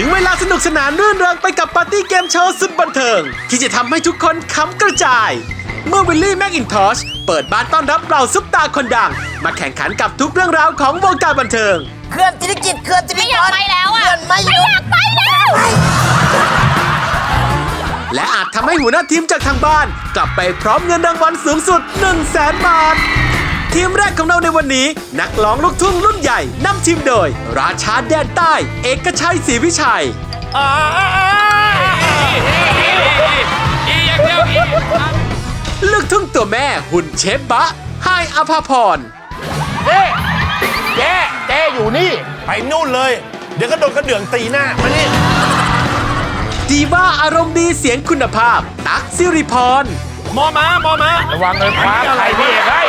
ถึงเวลาสนุกสนานรื่นเริงไปกับปาร์ตี้เกมโชว์สุดบันเทิง ที่จะทำให้ทุกคนขำกระจาย เมื่อวิลลี่แมกอินทอชเปิดบ้านต้อนรับเราซุปตาคนดัง มาแข่งขันกับทุกเรื่องราวของวงการบันเทิง เคลื่อนจิตกิจเคลื่อนจิตไม่อยากไปแล้วอะเคลื่อนไม่หไม่ยุอดยากไปแล้ว และอาจทำให้หัวหน้าทีมจากทางบ้าน กลับไปพร้อมเงินรางวัลสูงสุด 1 0 0 0 0แสนบาท ทีมแรกของเราในวันนี้ นักร้องลูกทุ่งรุ่นใหญ่นำทีมโดย ราชาแดนใต้ เอกชัยศรีวิชัย ลูกทุ่งตัวแม่หุ่นเชฟบะไฮอภาพร เจ๊เจ๊เจ๊อยู่นี่ ไปนู่นเลย เดี๋ยวก็โดนกระเดื่องตีหน้า มานี่ดีว่าอารมณ์ดีเสียงคุณภาพ ตั๊กสิริพร มอมามอมาระวังเลยคว้าใครพี่เอกไอ้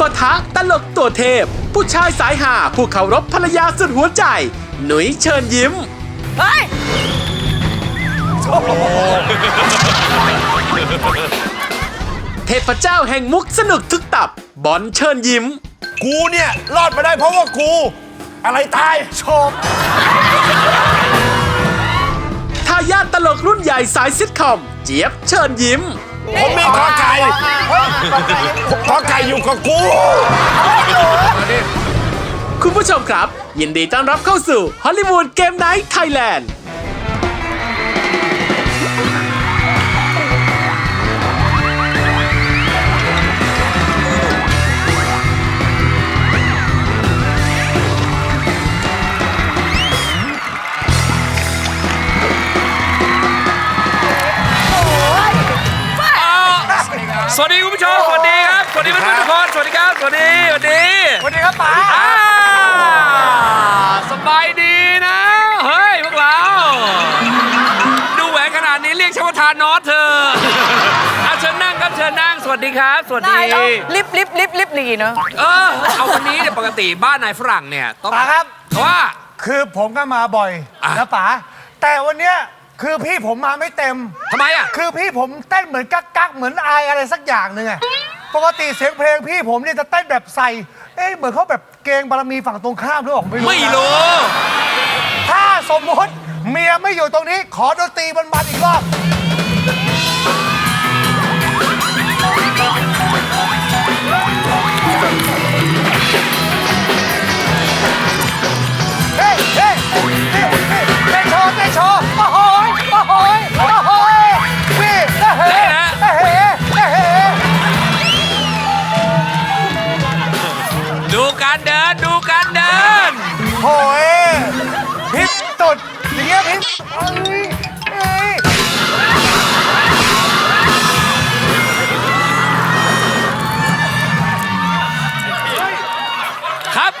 ปะทะตลกตัวเทพ ผู้ชายสายหาผู้เคารพภรรยาสุดหัวใจ หนุยเชิญยิ้ม เฮ้ยเทพเจ้าแห่งมุกสนุกทุกตับ บอลเชิญยิ้ม กูเนี่ยรอดมาได้เพราะว่ากูอะไรตายโชมทายาทตลกรุ่นใหญ่สายซิทคอม เจี๊ยบเชิญยิ้ม ผมมีกอไก่กอไก่อยู่กับกูคุณผู้ชมครับ ยินดีต้อนรับเข้าสู่ฮอลลีวูดเกมไนท์ไทยแลนด์ สวัสดีคุณผู้ชม สวัสดีครับ สวัสดีเพื่อนๆทุกคน สวัสดีครับ สวัสดี สวัสดี สวัสดีครับป๋าอ่าสบายดีนะ เฮ้ยพวกเรา ดูแหวนขนาดนี้เรียกชาวทานอสเธอะอะเชิญนั่งครับ เชิญนั่ง สวัสดีครับ สวัสดี ลิฟต์ลิฟต์ลิฟต์ลิฟต์ดีเนาะ เออ เอาวันนี้เนี่ยปกติบ้านนายฝรั่งเนี่ยต้องป๋าครับ ว่า คือผมก็มาบ่อยอะนะป๋าแต่วันเนี้ย คือพี่ผมมาไม่เต็ม ทำไมอะ คือพี่ผมเต้นเหมือนกักกักๆเหมือนอายอะไรสักอย่างหนึ่งอะปกติเสียงเพลงพี่ผมเนี่ยจะเต้นแบบใส่เอ๊ะเหมือนเขาแบบเกรงบารมีฝั่งตรงข้ามหรือเปล่าผมไม่รู้ไม่นะรู้ ถ้าสมมติเมียไม่อยู่ตรงนี้ ขอดนตรีมันๆอีกรอบ เฮ้ยเฮ้ยเฮ้ยเฮ้ยเต้นโชว์เต้นโชว์โอ้โหยโอ้โห เงี้ยพิษเอ้ยเอ้ยครับ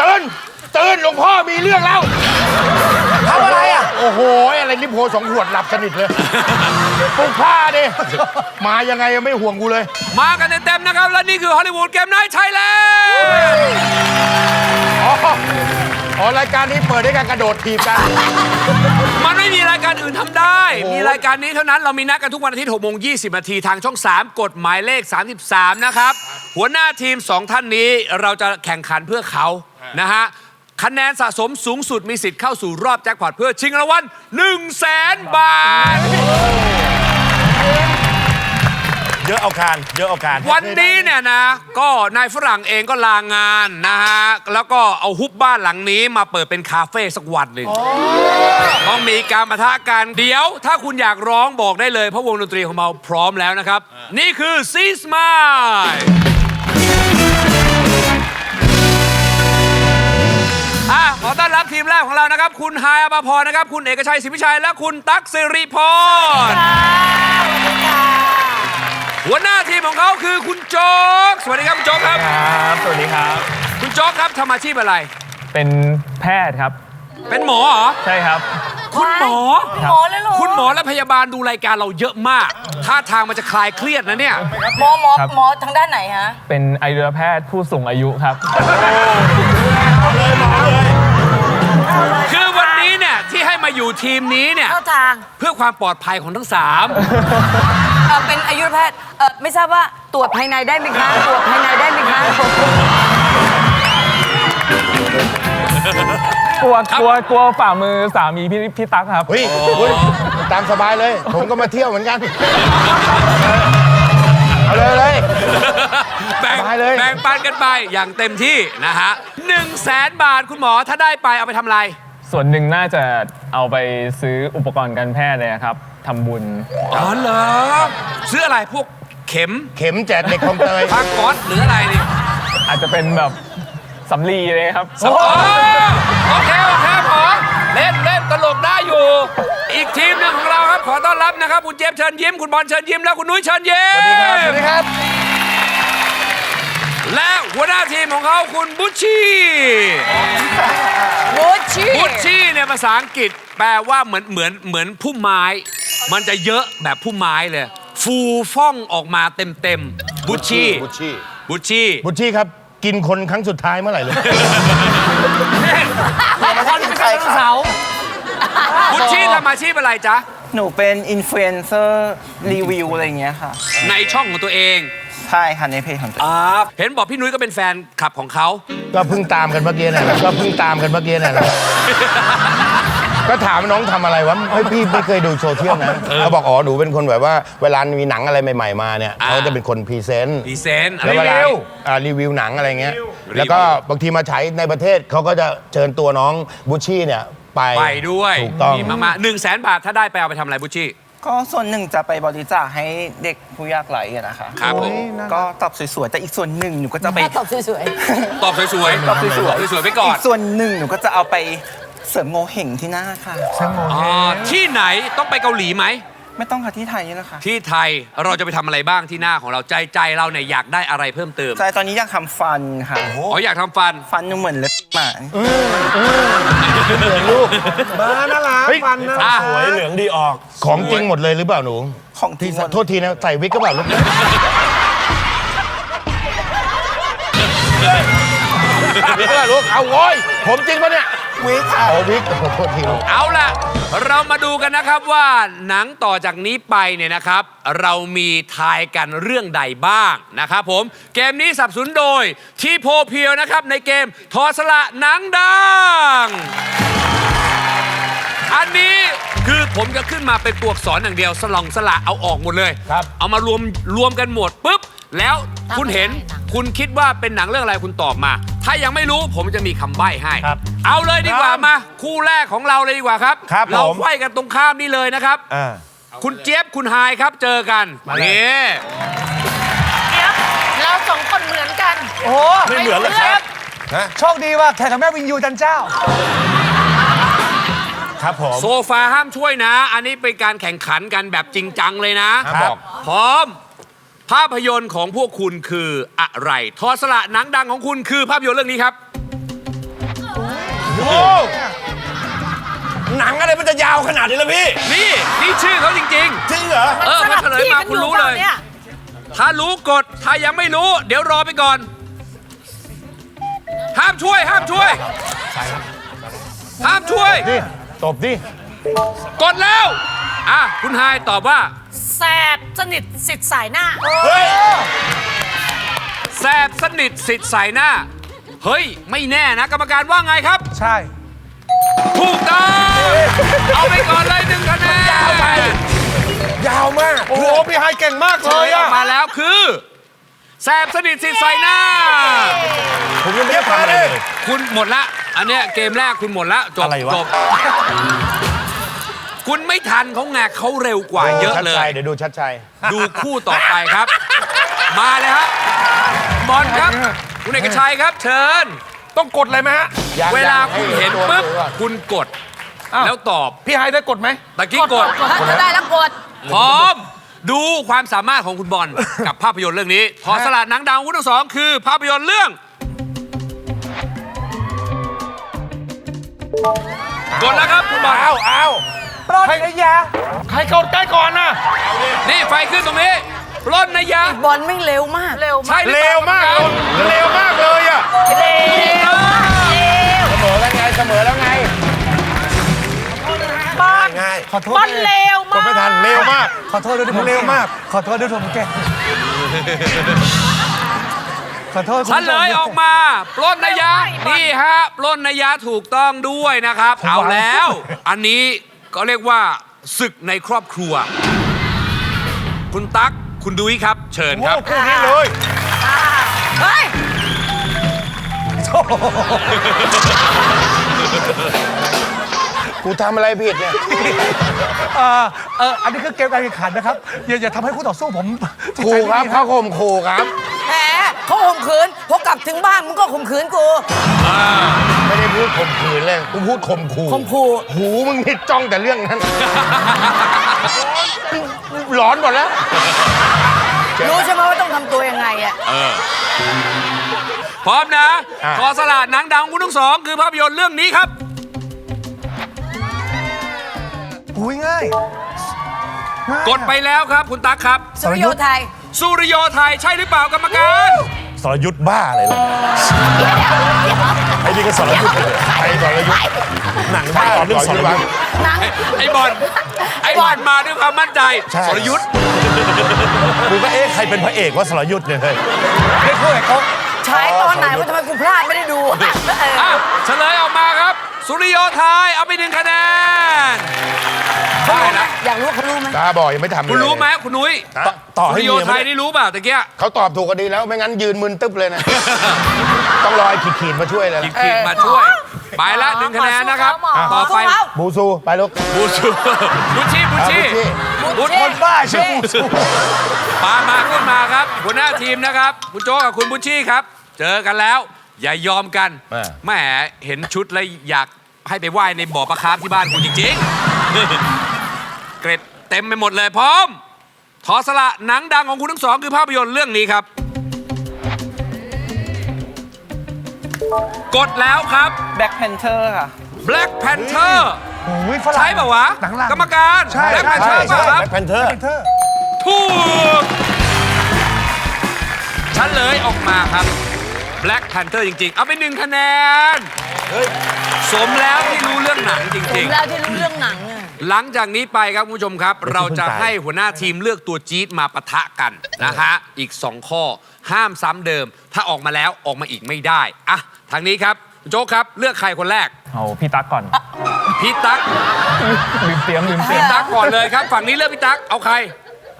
ตื่นตื่นหลวงพ่อมีเรื่องแล้วทำอะไรอะ โอ้โห อะไรลิโพสองขวดหลับสนิทเลยปลุกผ้าดิมายังไงไม่ห่วงกูเลย มากันเต็มๆนะครับ และนี่คือฮอลลีวูดเกมไนท์ไทยแลนด์ อ๋ออ๋อรายการนี้เปิดด้วยการกระโดดถีบกัน มันไม่มีรายการอื่นทำได้ มีรายการนี้เท่านั้นเรามีนัดกันทุกวันอาทิตย์6โมง20นาทีทางช่อง 3 กฎหมายเลข 33 นะครับ หัวหน้าทีม 2 ท่านนี้เราจะแข่งขันเพื่อเขานะฮะคะแนนสะสมสูงสุดมีสิทธิ์เข้าสู่รอบแจ็คพอตเพื่อชิงรางวัล1 0 0 0 0แสนบาท เยอะเอาการเยอะเอาการวันนี้เนี่ยนะ ก็นายฝรั่งเองก็ลางานนะฮะ แล้วก็เอาฮุบบ้านหลังนี้มาเปิดเป็นคาเฟ่สักวันหนึ่งต้องมีการปะทะกันเดี๋ยว ถ้าคุณอยากร้องบอกได้เลย เพราะวงดนตรีของเราพร้อมแล้วนะครับ นี่คือซีสมายอะขอต้อนรับทีมแรกของเรานะครับ คุณฮายอภพรนะครับ คุณเอกชัยศรีวิชัย และคุณตั๊กสิริพร หัวหน้าทีมของเขาคือคุณโจ๊ก สวัสดีครับคุณโจ๊กครับ ครับ สวัสดีครับ คุณโจ๊กครับทำอาชีพอะไร เป็นแพทย์ครับ เป็นหมอเหรอ ใช่ครับ คุณหมอ หมอเลยเหรอคุณหมอและพยาบาลดูรายการเราเยอะมาก ท่าทางมันจะคลายเครียดนะเนี่ย หมอหมอครับ หมอทางด้านไหนฮะ เป็นอายุรแพทย์ผู้สูงอายุครับคือ มาอยู่ทีมนี้เนี่ย เข้าทางเพื่อความปลอดภัยของทั้งสามเอ่อเป็นอายุรแพทย์เออไม่ทราบว่าตรวจภายในได้ไหมคะตรวจภายในได้ไหมคะกลัวกลัวกลัวฝ่ามือสามีพี่พี่ตั๊กครับ เฮ้ยเฮ้ยตามสบายเลย ผมก็มาเที่ยวเหมือนกัน เอาเลยเลย แบ่งสบายเลย แบ่งปันกันไปอย่างเต็มที่นะฮะหนึ่งแสนบาทคุณหมอถ้าได้ไปเอาไปทำอะไร ส่วนหนึ่งน่าจะเอาไปซื้ออุปกรณ์การแพทย์เลยครับทำบุญ อ๋อเหรอซื้ออะไรพวกเข็มเข็มแจกเด็กคลองเตย ผ้าก๊อซหรืออะไรนี่อาจจะเป็นแบบสำลีเลยครับอ๋อโอเคโอเคหมอเล่นเล่นตลกได้อยู่ อีกทีมหนึ่งของเราครับขอต้อนรับนะครับ คุณเจมส์เชิญยิ้มคุณบอลเชิญยิ้มและคุณนุ้ยเชิญยิ้ม สวัสดีครับสวัสดีครับ และหัวหน้าทีมของเขาคุณบุชชีบูชีบุชชีเนี่ยภาษาอังกฤษแปลว่าเหมือนเหมือนเหมือนพุ่มไม้ มันจะเยอะแบบพุ่มไม้เลย ฟูฟ่องออกมาเต็มเต็มๆบุชชีบุชชี่บุชชีบุชชี่ครับ กินคนครั้งสุดท้ายเมื่อไหร่เลยบุชชีทำอาชีพอะไรจ๊ะ หนูเป็นอินฟลูเอนเซอร์รีวิวอะไรอย่างเงี้ยค่ะ ในช่องของตัวเอง ใช่ค่ะในเพจของตัวเองอ่าเห็นบอกพี่นุ้ยก็เป็นแฟนคลับของเขา ก็เพิ่งตามกันเมื่อกี้น่ะก็เพิ่งตามกันเมื่อกี้น่ะนะก็ถามน้องทำอะไรวะเฮ้ยพี่ไม่เคยดูโซเชียลนะเขาบอกอ๋อหนูเป็นคนแบบว่าเวลามีหนังอะไรใหม่ ๆ มาเนี่ยอ่า เขาจะเป็นคนพรีเซนต์พรีเซนต์แล้วเวลารีวิวอ่ารีวิวหนังอะไรเงี้ยรีวิวแล้วก็บางทีมาฉายในประเทศเขาก็จะเชิญตัวน้องบุชชี่เนี่ยไปไปด้วยถูกต้อง ดีมากๆหนึ่งแสนบาทถ้าได้ไปเอาไปทำอะไรบุชชี่ ก็ส่วนหนึ่งจะไปบริจาคให้เด็กผู้ยากไร้อะนะคะครับผมก็ตอบสวยๆ แต่อีกส่วนหนึ่งหนูก็จะไปตอบสวยตอบสวยๆตอบสวยๆตอบสวยๆไปก่ออีนกส่วนหนึ่งหนูก็จะเอาไปเสริมโงเห่งที่หน้าค่ะอ่าที่ไหนต้องไปเกาหลีไหม ไม่ต้องค่ะที่ไทยนี่แหละค่ะที่ไทยเราจะไปทำอะไรบ้างที่หน้าของเราใจใจเราเนี่ยอยากได้อะไรเพิ่มเติมใช่ตอนนี้อยากทำฟันค่ะ อ๋ออยากทำฟัน ฟันหนูเหมือนเล็บหมาเฮ้ยอะสวยเหลืองดีออก ของจริงหมดเลยหรือเปล่าหนูของที่ที่โทษทีนะใส่วิกก็เปล่าลูกวิกก็ลูกเอาโว้ยผมจริงปะเนี่ย วิกเอาวิกโทษทีลูกเอาล่ะ เรามาดูกันนะครับว่าหนังต่อจากนี้ไปเนี่ยนะครับ เรามีทายกันเรื่องใดบ้างนะครับผม เกมนี้สนับสนุนโดยทีโพเพียวนะครับ ในเกมทอสละหนังดัง อันนี้คือผมจะขึ้นมาเป็นตัวอักษรอย่างเดียวสลองสละเอาออกหมดเลย ครับ เอามารวมรวมกันหมดปุ๊บ แล้ว คุณเห็นคุณคิดว่าเป็นหนังเรื่องอะไรคุณตอบมา ถ้ายังไม่รู้ผมจะมีคำใบ้ให้ ครับเอาเลยดีกว่ามา คู่แรกของเราเลยดีกว่าครับ ครับเราผม ไขว้กันตรงข้ามนี่เลยนะครับ อ่า คุณเจี๊ยบคุณไฮายครับเจอกันมาเลย นี่เราสองคนเหมือนกันโอ้ไม่เหมือนเลยครับฮะโชคดีว่าแข่งกับแม่วินยูจันเจ้า ครับผม โซฟาห้ามช่วยนะ อันนี้เป็นการแข่งขันกันแบบจริงจังเลยนะครับ พร้อม ภาพยนตร์ของพวกคุณคืออะไรทอสละหนังดังของคุณคือภาพยนตร์เรื่องนี้ครับโอ้หนังอะไรมันจะยาวขนาดนี้ล่ะพี่ นี่นี่ชื่อเขาจริง จริงเหรอ ๆ เออมาเฉลยมาคุณรู้เลย ถ้ารู้กด ถ้ายังไม่รู้ เดี๋ยวรอไปก่อน ห้ามช่วย ห้ามช่วย ห้ามช่วยนี่ตบดิ กดแล้ว อะคุณไฮายตอบว่าแสบสนิทสิทธิ์สายหน้าเฮ้ยแสบสนิทสิทธิ์ใส่หน้า เฮ้ย ไม่แน่นะกรรมการว่าไงครับ ใช่ ถูกต้องเอาไปก่อนเลยหนึ่งคะแนนยาวมาก โอ้โหพี่ไฮเก่งมากเฉเลลยยอออะกมาแล้วคือแสบสนิทสิทธิ์ใส่หน้า ผมยังไม่ได้ทำอะไรเลย คุณหมดละ อันเนี้ยเกมแรกคุณหมดละจบอะไรวะ จบ คุณไม่ทันเขาไงเขาเร็วกว่าเยอะชัดเลชัยเดี๋ยวดูชัดชัย ดูคู่ต่อไปครับ มาเลยครับบอลครับ คุณเอกชัยครับ เชิญ ต้องกดเลยไหมฮะ ยังเวลายังคุณให้เห็นตัวปุ๊บตัวก่อน คุณกด อ้าว แล้วตอบ พี่ไฮได้กดไหม ตะกี้กดถ้าจะได้แล้วกด พร้อม ดูความสามารถของคุณบอล กับภาพยนตร์เรื่องนี้ทอสลัดหนังดังของคุณทั้งสองคือ ภาพยนตร์เรื่อง กดแล้วครับคุณบอล เอาเอา ปลอดระยะใครกดใกล้ก่อนนะนี่ไฟขึ้นตรงนี้ปล้นนายะบอลไม่งเร็วมากเร็วใช่หรือเร็เปล่วมากเร็วมากเลยอะเสมอแล้วไงเสมอแล้วไงบอลง่ายขอโทษบอลเร็วกมาดกไม่ทันเร็วมาก ขอโทษด้วยที่ผมเร็วมาก ขอโทษด้วยที่ผมแก่ขอโทษคุณเฉผู้ชลยออกมา ปล้นนยะนี่ฮะ ปล้นนยะถูกต้องด้วยนะครับ เอาแล้ว อันนี้ ก็เรียกว่าศึกในครอบครัว คุณตั๊กคุณดุ้ยครับ เชิญครับ คู่นี้เลยเฮ้ยกูทำอะไรผิดเนี่ยเออเอออันนี้คือเกมการแข่งขันนะครับ อย่าอย่าทำให้คู่ต่อสู้ผมจิตครูใจครับไม่ดีเขาข่มขู่ครับแหม เขาข่มขืนพอกลับถึงบ้านมึงก็ข่มขืนกูไม่ได้พูดข่มขืนเลยกูพูดข่มขู่ข่มขู่หูมึงนี่จ้องแต่เรื่องนั้นหลอนหมดแล้ว รู้ใช่ไหมว่าต้องทำตัวยังไงอะพร้อมนะอะขอสลาดหนังดังของคุณทั้งสอง คือภาพยนตร์เรื่องนี้ครับอุ้ยง่ายง่ายกดไปแล้วครับคุณตั๊กครับ สุริโยไทย สุริโยไทยใช่หรือเปล่ากรรมการสรยุทธ์บ้าอะไรล่ะไอ้นี่ก็สรยุทธ์เลยไอ้สรยุทธ์หนังบ้าเรื่องสรยุทธ์หนังไอ้บอลไอ้บอลมาด้วยความมั่นใจใช่สรยุทธ์กูก็เอ๊ะใครเป็นพระเอกว่าสรยุทธ์เนี่ยเฮ้ยเรียกคู่เอกเขาใช้ตอนไหนว่าทำไมกูพลาดไม่ได้ดูเอออะเฉลยออกมาครับ สุริโยไทยเอาไปหนึ่งคะแนนได้ละอยากรู้เขารู้ไหมตาบอยยังไม่ทำเลยคุณรู้ไหมคุณนุ้ยต่อต่อสุให้ริโยเมียไทไม่ยได้นี่รู้เปล่าตะเกียเขาตอบถูกก็ดีแล้ว ไม่งั้นยืนมึนตึ๊บเลยนะ ต้องรอไอ้ขีดๆมาช่วยเลยขีนะดขีดมาช่วย ไปละหนึ่งคะแนนนะครับ หมอต่อไปสู้เขา บูซูไปลูก บูชูบูชีบูชีอะ บูชคนบ้าชื่อบูซูปามาขึ้นมาครับหัวหน้าทีมนะครับคุณโจ้กับคุณบุชชี่ครับ เจอกันแล้ว อย่ายอมกันอ่า แหมเห็นชุดแล้วอยากให้ไปว่ายในบ่อปลาคาร์ฟที่บ้านคุณจริงๆ เกร็ดเต็มไปหมดเลยพร้อม ทอสละหนังดังของคุณทั้งสอง คือภาพยนตร์เรื่องนี้ครับ กดแล้วครับ Black Panther ค่ะ Black Panther โอ้ยฝรั่งใช่ป่าวะ หนังหลัง กรรมการ ใช่ Black ใช่ Panther ใช่ป่ะครับ แบ็คแพนเทอร์ เธอถูกเฉลยออกมาครับ Black Panther จริง ๆ เอาไปหนึ่งคะแนน สมแล้วที่รู้เรื่องหนังจผริมง แล้วที่รู้เรื่องหนังอะ ๆ หลังจากนี้ไปครับคุณผู้ชมครับ เราจะให้หัวหน้าทีมเลือกตัวจี๊ดมาปะทะกันนะฮะ อีก 2 ข้อ ห้ามซ้ำเดิม ถ้าออกมาแล้วออกมาอีกไม่ได้อะทางนี้ครับคุณโจ๊กครับเลือกใครคนแรกเอาพี่ตั๊กก่อนพี่ตั๊กลืมเตรียมลืมเตรียพี่มตั๊กก่อนเลยครับ ฝั่งนี้เลือกพี่ตั๊กเอาใคร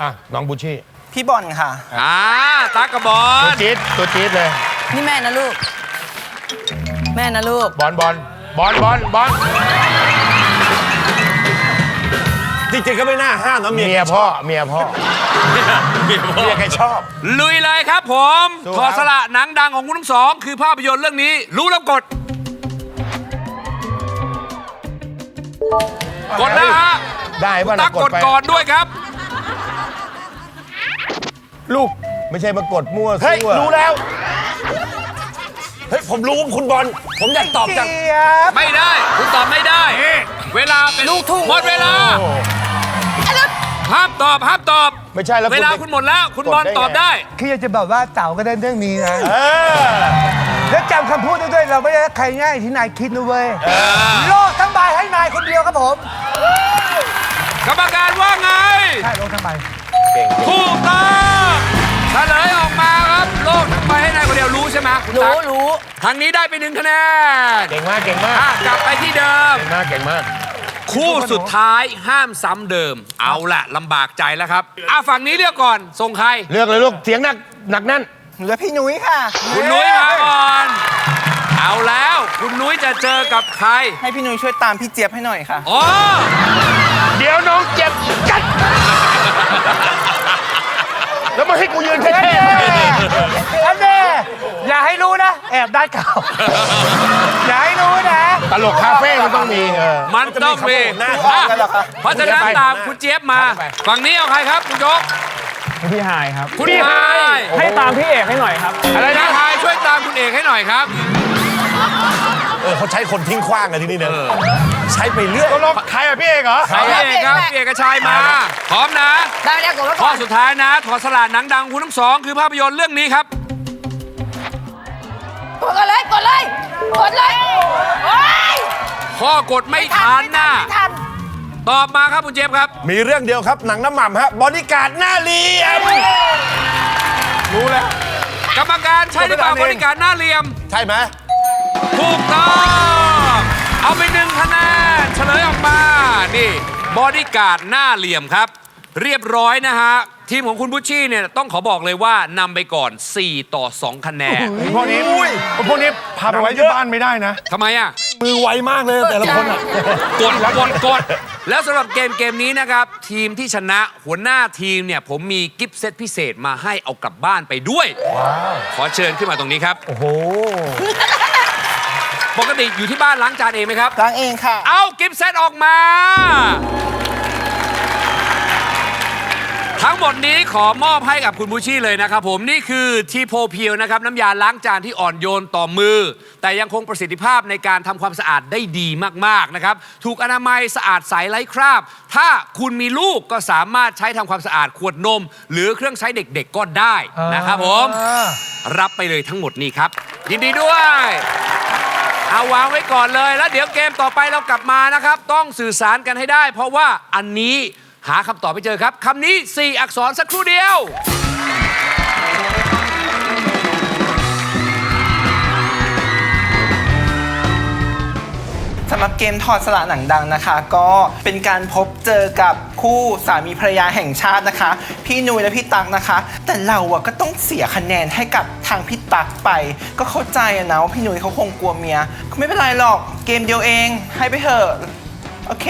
อะ น้องบูชี่พี่บอลค่ะอ่าตั๊กกับบอตัวลจี๊ดตัวจี๊ดเลย นี่แม่นะลูก แม่นะลูก บอลบอลบอลบอลบอลจริงๆก็ไม่น่าห้ามนะเมียเมียพ่อเมียพ่อเมียใครชอบ ลุยเลยครับผมสู้ทครัอบสละหนังดังของคุณทั้งสอง คือภาพยนตร์เรื่องนี้ รู้แล้วกด กดนะฮะได้ป่ะตันะกกดไปก่อนด้วยครับ ลูกไม่ใช่มากดมั่วเฮ้ย ซั่วรู้แล้ว เฮ้ยผมรู้ว่าคุณบอลผมอยากตอบจากเจี๊ยบไม่ได้คุณตอบไม่ได้ เวลาเป็นลูกทุ่งหมดเวลาห้ามตอบห้ามตอบ ไม่ใช่แล้วเวลาคุณหมดแล้ว คุณบอลตอบได้ คืออยากจะแบบว่าเต่าก็ได้เรื่องนี้นะ เออ แล้วจำคำพูดได้ด้วยเราไม่ได้ใครง่ายที่นายคิดนะเว้ยโลกทั้งใบให้นายคนเดียวครับผมกรรมการว่าไง ใช่โลกทั้งใบ ถูกต้องเฉลยออกมาครับ โลกทั้งใบให้นายคนเดียวรู้ใช่ไหมคุณตั๊รู้กรู้ทางนี้ได้ไปหนึ่งคะแนนเก่งมากเก่งมากอะกลับไปที่เดิม เก่งมากเก่งมาก คู่สุดท้ายห้ามซ้ำเดิม เอาละลำบากใจแล้วครับอะฝั่งนี้เลือกก่อนส่งใคร เลือกเลยลูกเสียงหนักหนักแน่น เหลือพี่นุ้ยค่ะคุณนุ้ยมาก่อน เอาแล้วคุณนุ้ยจะเจอกับใครให้พี่นุ้ยช่วยตามพี่เจี๊ยบให้หน่อยค่ะ อ๋อเดี๋ยวน้องเจ็บกัด แล้วมาให้กูยืนอันเท่แน่อันแน่อย่าให้รู้นะ แอบได้เก่าอย่าให้รู้นะๆตลกคาเฟ่มันต้องมีเออ มันต้องมีหน้าอะกันเหรอครับเพราะฉะนั้นตามคุณเจี๊ยบมาไปฝั่งนี้เอาใครครับคุณโจ๊กพี่ไฮายครับ คุณไฮายให้ตามพี่เอกให้หน่อยครับ อะไรนะไฮายช่วยตามคุณเอกให้หน่อยครับ เออเขาใช้คนทิ้งขว้างกันที่นี่เนี่ยใช้ไปเรื่อยตลกใครอะพี่เอกเหรอเอาพี่เอกครับพี่เอกชัยมาพร้อมนะได้แล้วกดไว้ข้ก่ออนสุดท้ายนะถอดสลาดหนังดังคุณทั้งสอง คือภาพยนตร์เรื่องนี้ครับกดเลยกดเลยกดเลยโอ้ยข้อกดไม่ทันนะไม่ทันตอบมาครับคุณเจฟครับ มีเรื่องเดียวครับ หนังน้ำหม่ำฮะบอดี้การ์ดหน้าเรียม รู้แล้ว กรรมการใช่หรือเปล่าบริการหน้าเหลี่ยม ใช่ไหม ถูกต้อง เอาไปหนึ่งคะแนนเฉลยออกมา นี่บอดี้การ์ดหน้าเหลี่ยมครับ เรียบร้อยนะฮะ ทีมของคุณบุชชี่เนี่ยต้องขอบอกเลยว่านำไปก่อน 4 ต่อ 2 คะแนนพวกนี้พวกนี้พาไปไว้ที่บ้านไม่ได้นะ ทำไมอะ มือไวมากเลยแต่ละคนอะ กดกดกด แล้วสำหรับเกมเกมนี้นะครับ ทีมที่ชนะหัวหน้าทีมเนี่ย ผมมีกิฟต์เซตพิเศษมาให้เอากลับบ้านไปด้วย ขอเชิญขึ้นมาตรงนี้ครับ โอ้โห ปกติอยู่ที่บ้านล้างจานเองไหมครับ ล้างเองค่ะ เอากิฟต์เซตออกมา ทั้งหมดนี้ขอมอบให้กับคุณบูชี่เลยนะครับผมนี่คือทีโพเพียวนะครับ น้ำยาล้างจานที่อ่อนโยนต่อมือ แต่ยังคงประสิทธิภาพในการทำความสะอาดได้ดีมากๆนะครับ ถูกอนามัยสะอาดใสไร้คราบ ถ้าคุณมีลูกก็สามารถใช้ทำความสะอาดขวดนม หรือเครื่องใช้เด็กๆก็ได้นะครับผม รับไปเลยทั้งหมดนี้ครับ ยินดีด้วย เอาวางไว้ก่อนเลย แล้วเดี๋ยวเกมต่อไปเรากลับมานะครับ ต้องสื่อสารกันให้ได้ เพราะว่าอันนี้หาคำตอบไม่เจอครับคำนี้ 4 อักษรสักครู่เดียว สำหรับเกมถอดสละหนังดังนะคะ ก็เป็นการพบเจอกับคู่สามีภรรยาแห่งชาตินะคะ พี่นุ้ยและพี่ตักนะคะ แต่เราอะก็ต้องเสียคะแนนให้กับทางพี่ตักไป ก็เข้าใจอะนะว่าพี่นุ้ยเขาคงกลัวเมียไม่เป็นไรหรอกเกมเดียวเองให้ไปเถอะโอเค